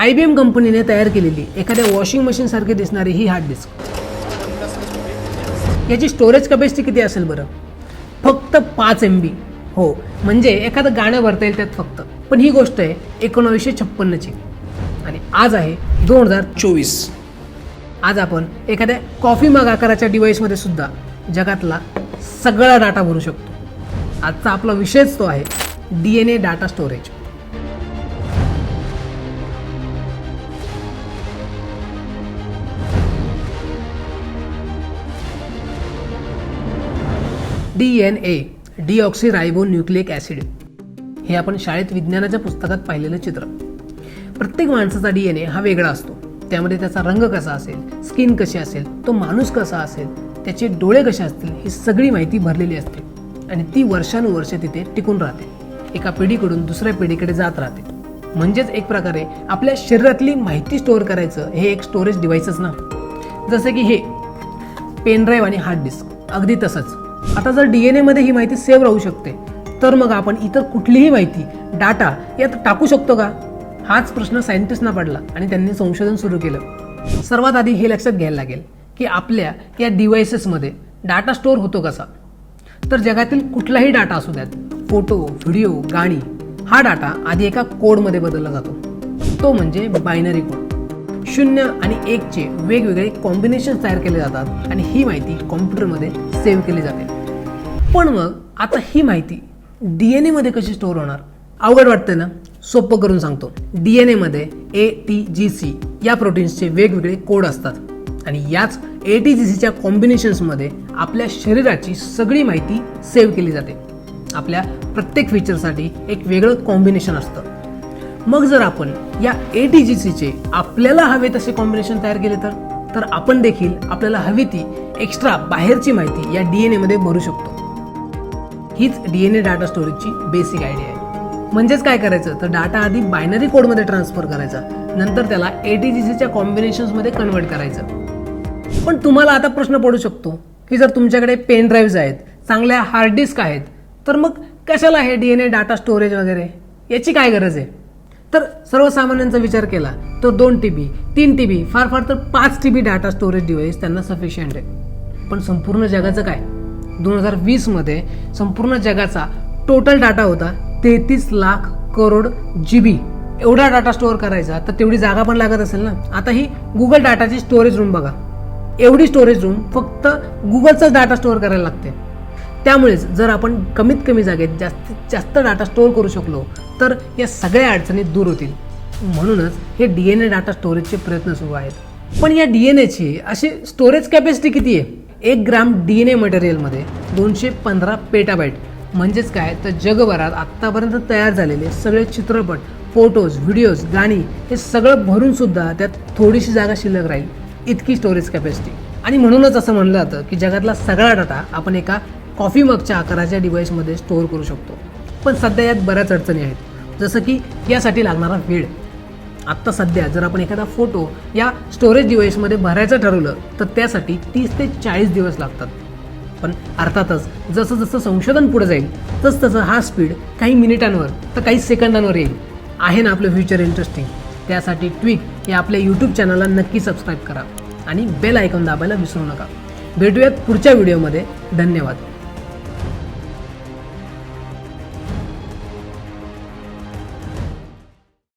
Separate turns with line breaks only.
I B M कंपनीने तयार केलेली एखाद्या वॉशिंग मशीनसारखी दिसणारी ही हार्ड डिस्क. याची स्टोरेज कपॅसिटी किती असेल बरं? फक्त पाच एम बी हो म्हणजे एखादं गाणं भरता येईल त्यात फक्त. पण ही गोष्ट आहे एकोणावीसशे छप्पन्नची. आणि आज आहे दोन हजार चोवीस. आज आपण एखाद्या कॉफी मग आकाराच्या डिव्हाइसमध्ये सुद्धा जगातला सगळा डाटा भरू शकतो. आजचा आपला विषयच तो आहे D N A data storage D N A deoxyribonucleic acid. हे आपण शाळेत विज्ञानाच्या पुस्तकात पाहिलेलं चित्र. प्रत्येक माणसाचा डी एन ए हा वेगळा असतो. त्यामध्ये त्याचा रंग कसा असेल स्किन कशी असेल तो माणूस कसा असेल त्याचे डोळे कसे असतील ही सगळी माहिती भरलेली असते. आणि ती वर्षानुवर्षे तिथे टिकून राहते. एका पिढीकडून दुसऱ्या पिढीकडे जात राहते. म्हणजेच एक प्रकारे आपल्या शरीरातली माहिती स्टोअर करायचं हे एक स्टोरेज डिव्हाइसच ना. जसं की हे पेन ड्राईव्ह आणि हार्ड डिस्क. अगदी तसंच. आता जर डी एन एमध्ये ही माहिती सेव्ह राहू शकते तर मग आपण इतर कुठलीही माहिती डाटा यात टाकू शकतो का? हाच प्रश्न सायंटिस्टना पडला आणि त्यांनी संशोधन सुरू केलं. सर्वात आधी हे लक्षात घ्यायला लागेल की आपल्या या डिव्हायसेसमध्ये डाटा स्टोअर होतो कसा? तर जगातील कुठलाही डाटा असू द्यात फोटो व्हिडिओ गाणी हा डाटा आधी एका कोडमध्ये बदलला जातो. तो म्हणजे बायनरी कोड शून्य आणि एकचे वेगवेगळे कॉम्बिनेशन तयार केले जातात आणि ही माहिती कॉम्प्युटरमध्ये सेव्ह केली जाते. पण मग आता ही माहिती डी एन एमध्ये कशी स्टोअर होणार? अवघड वाटतं ना? सोपं करून सांगतो. डी एन एमध्ये ए टी जी सी या प्रोटीन्सचे वेगवेगळे कोड असतात. आणि याच ए टी जी सीच्या कॉम्बिनेशन्समध्ये आपल्या शरीराची सगळी माहिती सेव्ह केली जाते. आपल्या प्रत्येक फीचरसाठी एक वेगळं कॉम्बिनेशन असतं. मग जर आपण या ए टी जी सीचे आपल्याला हवे तसे कॉम्बिनेशन तयार केले तर? तर आपण देखील आपल्याला हवी ती एक्स्ट्रा बाहेरची माहिती या डी एन एमध्ये भरू शकतो. हीच डी एन ए डाटा स्टोरेजची बेसिक आयडिया आहे. म्हणजेच काय करायचं? तर डाटा आधी बायनरी कोडमध्ये ट्रान्सफर करायचा. नंतर त्याला ए टी जी सीच्या कॉम्बिनेशन्समध्ये कन्वर्ट करायचं. पण तुम्हाला आता प्रश्न पडू शकतो की जर तुमच्याकडे पेन ड्राईव्ह आहेत चांगल्या हार्ड डिस्क आहेत तर मग कशाला हे D N A data storage वगैरे? याची काय गरज आहे? तर सर्वसामान्यांचा विचार केला तर दोन टी बी तीन टी बी फार फार तर पाच T B data storage device त्यांना सफिशियंट आहे. पण संपूर्ण जगाचं काय? दोन हजार वीसमध्ये संपूर्ण जगाचा टोटल डाटा होता तेहतीस लाख करोड जी बी एवढा डाटा स्टोअर करायचा तर तेवढी जागा पण लागत असेल ना? आता ही गुगल डाटाची स्टोरेज रूम बघा. एवढी स्टोरेज रूम फक्त गुगलचाच डाटा स्टोअर करायला लागते. त्यामुळेच जर आपण कमीत कमी जागेत जास्तीत जास्त डाटा स्टोअर करू शकलो तर या सगळ्या अडचणी दूर होतील. म्हणूनच हे डी एन ए डाटा स्टोरेजचे प्रयत्न सुरू आहेत. पण या डी एन एची अशी स्टोरेज कॅपॅसिटी किती आहे? एक ग्राम डी एन ए मटेरियलमध्ये दोनशे पंधरा पेटाबाईट म्हणजेच काय? तर जगभरात आत्तापर्यंत तयार झालेले सगळे चित्रपट फोटोज व्हिडिओज गाणी हे सगळं भरून सुद्धा त्यात थोडीशी जागा शिल्लक राहील. इतकी स्टोरेज कॅपॅसिटी आणि म्हणूनच असं म्हणलं जातं की जगातला सगळा डाटा आपण एका कॉफी मगच्या आकाराच्या डिव्हाइसमध्ये स्टोअर करू शकतो. पण सध्या यात बऱ्याच अडचणी आहेत. जसं की यासाठी लागणारा वेळ. आत्ता सध्या जर आपण एखादा फोटो या स्टोरेज डिव्हाइसमध्ये भरायचं ठरवलं तर त्यासाठी तीस ते चाळीस दिवस लागतात. पण अर्थातच जसं जसं संशोधन पुढे जाईल तस तसं हा स्पीड काही मिनिटांवर तर काही सेकंदांवर येईल. आहे ना आपलं फ्युचर इंटरेस्टिंग? त्यासाठी ट्विक या आपल्या यूट्यूब चॅनलला नक्की सबस्क्राईब करा. आणि बेल आयकॉन दाबायला विसरू नका. भेटूयात पुढच्या व्हिडिओमध्ये. धन्यवाद.